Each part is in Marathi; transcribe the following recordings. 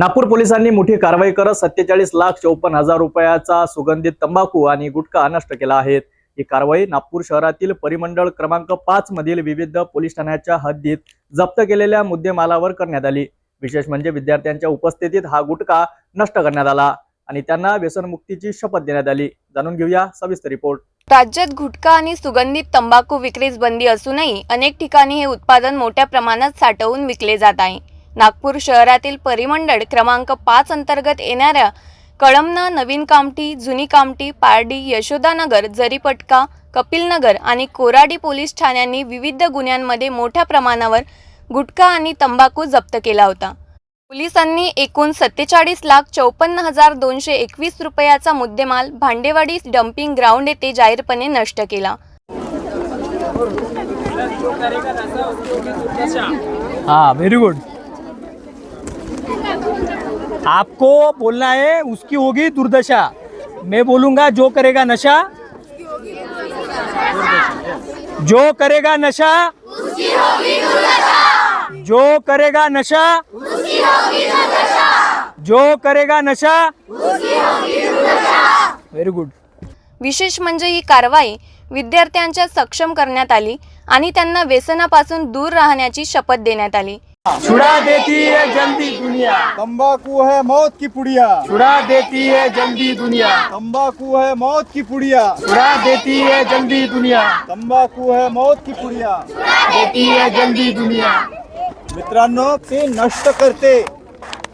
नागपूर पोलिसांनी मोठी कारवाई करत सत्तेचाळीस लाख चौपन्न हजार रुपयाचा सुगंधित तंबाखू आणि गुटखा नष्ट केला आहे. ही कारवाई नागपूर शहरातील परिमंडळ क्रमांक पाच मधील विविध पोलीस ठाण्याच्या हद्दीत जप्त केलेल्या मुद्देमालावर करण्यात आली. विशेष म्हणजे विद्यार्थ्यांच्या उपस्थितीत हा गुटखा नष्ट करण्यात आला आणि त्यांना व्यसनमुक्तीची शपथ देण्यात आली. जाणून घेऊया सविस्तर रिपोर्ट. राज्यात गुटखा आणि सुगंधित तंबाखू विक्रीस बंदी असूनही अनेक ठिकाणी हे उत्पादन मोठ्या प्रमाणात साठवून विकले जात आहे. नागपूर शहरातील परिमंडळ क्रमांक पाच अंतर्गत येणाऱ्या कळमना नवीन कामठी जुनी कामठी पारडी यशोदानगर जरीपटका कपिलनगर आणि कोराडी पोलीस ठाण्यांनी विविध गुन्ह्यांमध्ये मोठ्या प्रमाणावर गुटखा आणि तंबाखू जप्त केला होता. पोलिसांनी एकूण सत्तेचाळीस लाख चौपन्न हजार दोनशे एकवीस रुपयाचा मुद्देमाल भांडेवाडी डम्पिंग ग्राउंड येथे जाहीरपणे नष्ट केला. हा व्हेरी गुड आपको बोलना है उसकी होगी दुर्दशा। मैं बोलूंगा जो करेगा नशा जो करेगा नशा जो करेगा नशा जो करेगा नशा वेरी गुड विशेष म्हणजे ही कारवाई विद्यार्थ्यांच्या सक्षम करण्यात आली आणि त्यांना व्यसनापासून दूर राहण्याची शपथ देण्यात आली. छुड़ा देती है जल्दी दुनिया। तंबाकू है मौत की पुड़िया। छुड़ा देती है जल्दी दुनिया। तंबाकू है मौत की पुड़िया। छुड़ा देती है जल्दी दुनिया। तंबाकू है मौत की पुड़िया। देती है जल्दी दुनिया। मित्रांनो ते नष्ट करते।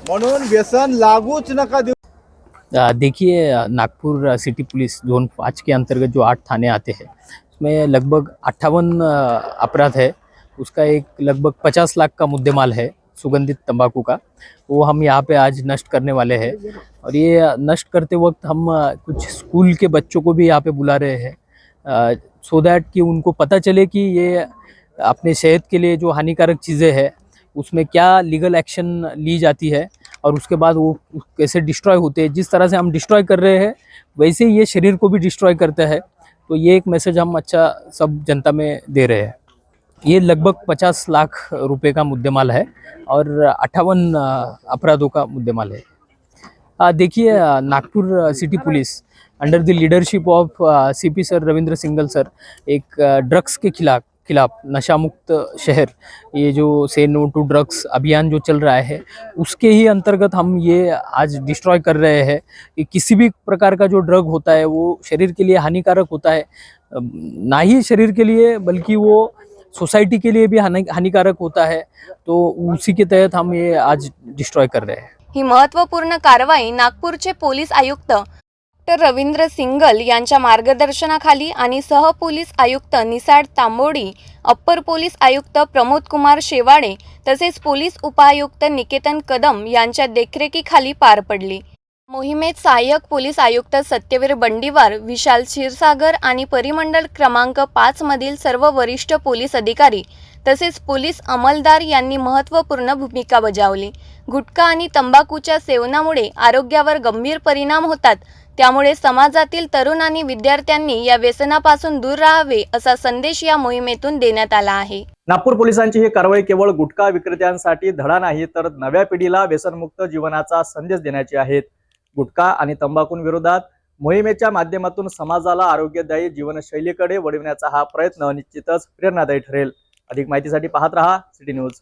म्हणून व्यसन लागूच नका देऊ। देखिए नागपुर सिटी पुलिस जोन पाँच के अंतर्गत जो आठ थाने आते हैं उसमें लगभग अट्ठावन अपराध है। उसका एक लगभग पचास लाख का मुद्देमाल है सुगंधित तंबाकू का। वो हम यहाँ पे आज नष्ट करने वाले हैं। और ये नष्ट करते वक्त हम कुछ स्कूल के बच्चों को भी यहाँ पे बुला रहे हैं। सो दैट कि उनको पता चले कि ये अपने सेहत के लिए जो हानिकारक चीज़ें हैं, उसमें क्या लीगल एक्शन ली जाती है और उसके बाद वो कैसे डिस्ट्रॉय होते हैं। जिस तरह से हम डिस्ट्रॉय कर रहे हैं, वैसे ही ये शरीर को भी डिस्ट्रॉय करता है। तो ये एक मैसेज हम अच्छा सब जनता में दे रहे हैं। ये लगभग पचास लाख रुपए का मुद्देमाल है और अट्ठावन अपराधों का मुद्देमाल है। देखिए Nagpur city police under the leadership of CP sir Ravindra Singal sir एक ड्रग्स के खिलाफ खिलाफ नशा मुक्त शहर, ये जो से नो टू ड्रग्स अभियान जो चल रहा है, उसके ही अंतर्गत हम ये आज डिस्ट्रॉय कर रहे हैं कि किसी भी प्रकार का जो ड्रग होता है वो शरीर के लिए हानिकारक होता है। ना ही शरीर के लिए, बल्कि वो सोसाइटी के लिए भी हानिकारक होता है तो उसी के तहत हम ये आज डिस्ट्रॉय कर रहे हैं। ही महत्त्वपूर्ण कारवाई नागपूरचे पोलीस आयुक्त डॉक्टर रवींद्र सिंगल यांच्या मार्गदर्शनाखाली आणि सहपोलीस आयुक्त निसाड तांबोडी अप्पर पोलीस आयुक्त प्रमोद कुमार शेवाडे तसेच पोलीस उपायुक्त निकेतन कदम यांच्या देखरेखीखाली पार पडली. मोहिमेत सहाय्यक पोलीस आयुक्त सत्यवीर बंडीवार विशाल क्षीरसागर आणि परिमंडळ क्रमांक पाच मधील सर्व वरिष्ठ पोलीस अधिकारी तसेच पोलीस अंमलदार यांनी महत्त्वपूर्ण भूमिका बजावली. गुटखा आणि तंबाखूच्या सेवनामुळे आरोग्यावर गंभीर परिणाम होतात. त्यामुळे समाजातील तरुण आणि विद्यार्थ्यांनी या व्यसनापासून दूर राहावे असा संदेश या मोहिमेतून देण्यात आला आहे. नागपूर पोलिसांची ही कारवाई केवळ गुटखा विक्रेत्यांसाठी धडा नाही तर नव्या पिढीला व्यसनमुक्त जीवनाचा संदेश देण्याची आहे. गुटखा आणि तंबाखूंविरोधात मोहिमेच्या माध्यमातून समाजाला आरोग्यदायी जीवनशैलीकडे वळविण्याचा हा प्रयत्न निश्चितच प्रेरणादायी ठरेल. अधिक माहितीसाठी पाहत रहा सिटी न्यूज.